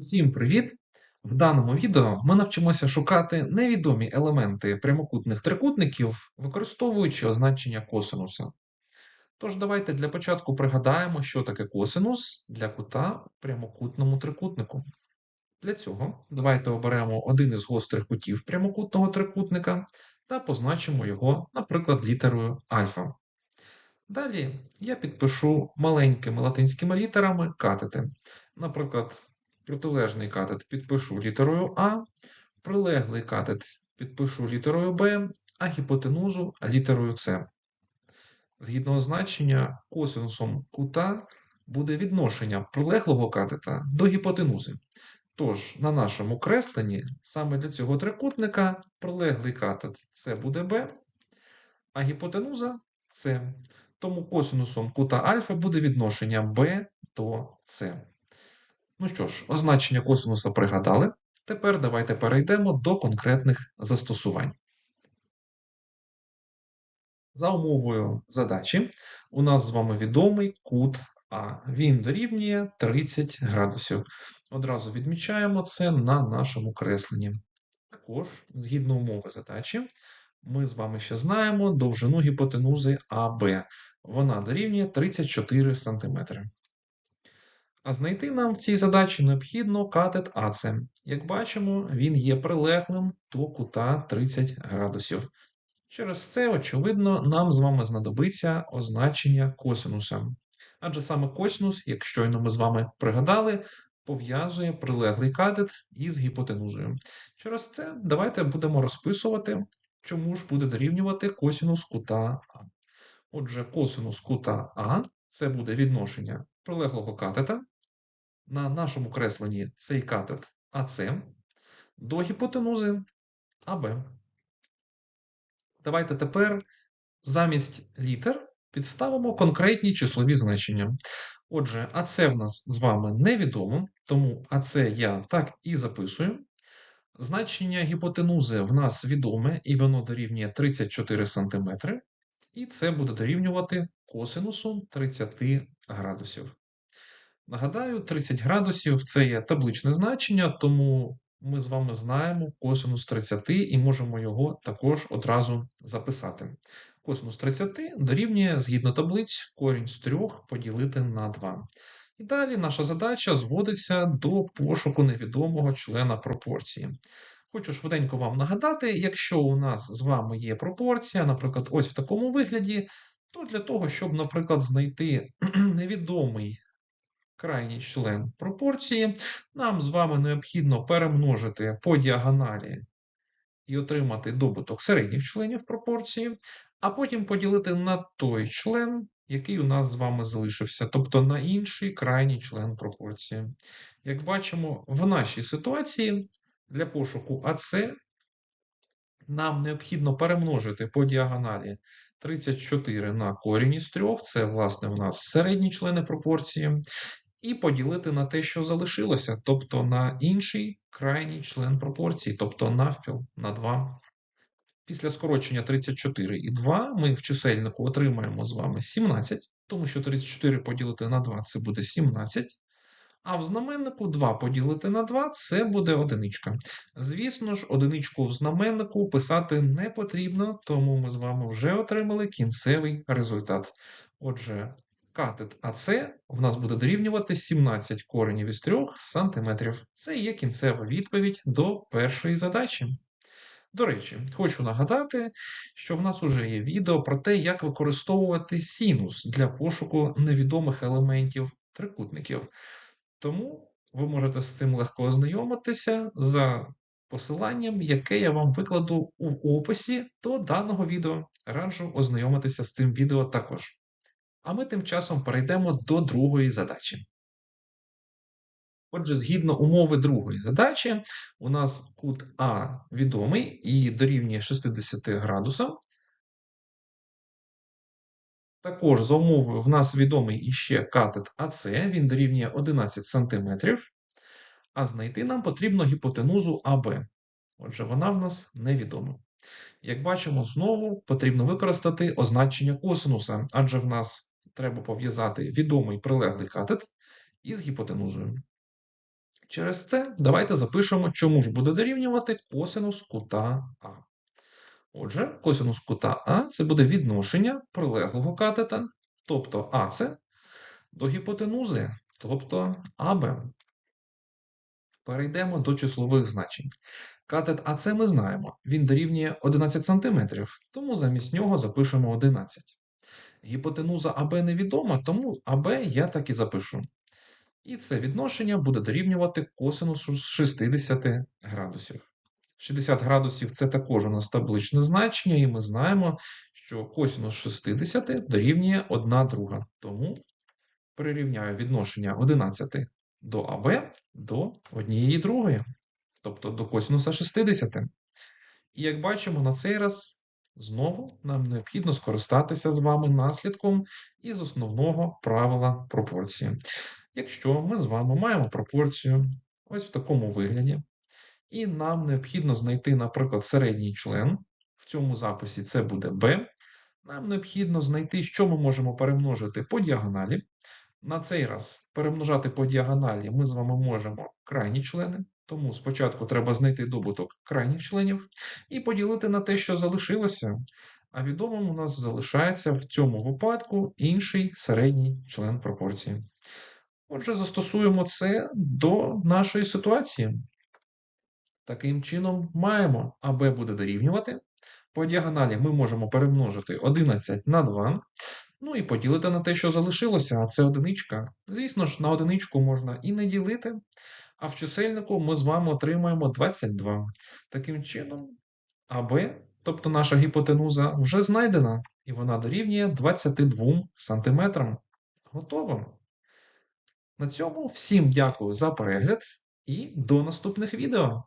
Усім привіт! В даному відео ми навчимося шукати невідомі елементи прямокутних трикутників, використовуючи означення косинуса. Тож давайте для початку пригадаємо, що таке косинус для кута в прямокутному трикутнику. Для цього давайте оберемо один із гострих кутів прямокутного трикутника та позначимо його, наприклад, літерою альфа. Далі я підпишу маленькими латинськими літерами катети. Наприклад, протилежний катет підпишу літерою А, прилеглий катет підпишу літерою Б, а гіпотенузу літерою С. Згідно означення, косинусом кута буде відношення прилеглого катета до гіпотенузи. Тож, на нашому кресленні саме для цього трикутника прилеглий катет це буде Б, а гіпотенуза С. Тому косинусом кута альфа буде відношення b до С. Ну що ж, означення косинуса пригадали. Тепер давайте перейдемо до конкретних застосувань. За умовою задачі, у нас з вами відомий кут А. Він дорівнює 30 градусів. Одразу відмічаємо це на нашому кресленні. Також, згідно умови задачі, ми з вами ще знаємо довжину гіпотенузи АБ. Вона дорівнює 34 см. А знайти нам в цій задачі необхідно катет АЦ. Як бачимо, він є прилеглим до кута 30 градусів. Через це, очевидно, нам з вами знадобиться означення косинуса. Адже саме косинус, як щойно ми з вами пригадали, пов'язує прилеглий катет із гіпотенузою. Через це давайте будемо розписувати, чому ж буде дорівнювати косинус кута А. Отже, косинус кута А це буде відношення прилеглого катета. На нашому кресленні цей катет АС до гіпотенузи АБ. Давайте тепер замість літер підставимо конкретні числові значення. Отже, АС в нас з вами невідомо, тому АС я так і записую. Значення гіпотенузи в нас відоме, і воно дорівнює 34 см. І це буде дорівнювати косинусу 30 градусів. Нагадаю, 30 градусів це є табличне значення, тому ми з вами знаємо косинус 30 і можемо його також одразу записати. Косинус 30 дорівнює згідно таблиць корінь з 3 поділити на 2. І далі наша задача зводиться до пошуку невідомого члена пропорції. Хочу швиденько вам нагадати, якщо у нас з вами є пропорція, наприклад, ось в такому вигляді, то для того, щоб, наприклад, знайти невідомий крайній член пропорції, нам з вами необхідно перемножити по діагоналі і отримати добуток середніх членів пропорції, а потім поділити на той член, який у нас з вами залишився, тобто на інший крайній член пропорції. Як бачимо, в нашій ситуації для пошуку АС нам необхідно перемножити по діагоналі 34 на корінь із 3, це, власне, в нас середні члени пропорції, і поділити на те, що залишилося, тобто на інший крайній член пропорції, тобто навпіл на 2. Після скорочення 34 і 2 ми в чисельнику отримаємо з вами 17, тому що 34 поділити на 2 це буде 17. А в знаменнику 2 поділити на 2 це буде одиничка. Звісно ж, одиничку в знаменнику писати не потрібно, тому ми з вами вже отримали кінцевий результат. Отже, катет АС в нас буде дорівнювати 17 коренів із 3 см. Це є кінцева відповідь до першої задачі. До речі, хочу нагадати, що в нас вже є відео про те, як використовувати синус для пошуку невідомих елементів трикутників. Тому ви можете з цим легко ознайомитися за посиланням, яке я вам викладу в описі до даного відео. Раджу ознайомитися з цим відео також. А ми тим часом перейдемо до другої задачі. Отже, згідно умови другої задачі, у нас кут А відомий і дорівнює 60 градусам. Також за умовою в нас відомий іще катет АС, він дорівнює 11 см, а знайти нам потрібно гіпотенузу АБ. Отже, вона в нас невідома. Як бачимо, знову потрібно використати означення косинуса, адже в нас треба пов'язати відомий прилеглий катет із гіпотенузою. Через це давайте запишемо, чому ж буде дорівнювати косинус кута А. Отже, косинус кута А це буде відношення прилеглого катета, тобто АЦ, до гіпотенузи, тобто АБ. Перейдемо до числових значень. Катет АЦ ми знаємо, він дорівнює 11 см, тому замість нього запишемо 11. Гіпотенуза АБ невідома, тому АБ я так і запишу. І це відношення буде дорівнювати косинусу з 60 градусів. 60 градусів це також у нас табличне значення, і ми знаємо, що косинус 60 дорівнює 1 друга. Тому прирівняю відношення 11 до АБ до 1 другої, тобто до косинуса 60. І як бачимо, на цей раз знову нам необхідно скористатися з вами наслідком із основного правила пропорції. Якщо ми з вами маємо пропорцію ось в такому вигляді, і нам необхідно знайти, наприклад, середній член, в цьому записі це буде b, нам необхідно знайти, що ми можемо перемножити по діагоналі. На цей раз перемножати по діагоналі ми з вами можемо крайні члени, тому спочатку треба знайти добуток крайніх членів і поділити на те, що залишилося. А відомим у нас залишається в цьому випадку інший середній член пропорції. Отже, застосуємо це до нашої ситуації. Таким чином, маємо АБ буде дорівнювати. По діагоналі ми можемо перемножити 11 на 2. Ну і поділити на те, що залишилося, а це одиничка. Звісно ж, на одиничку можна і не ділити, а в чисельнику ми з вами отримаємо 22. Таким чином, АБ, тобто наша гіпотенуза, вже знайдена, і вона дорівнює 22 см. Готово. На цьому всім дякую за перегляд і до наступних відео.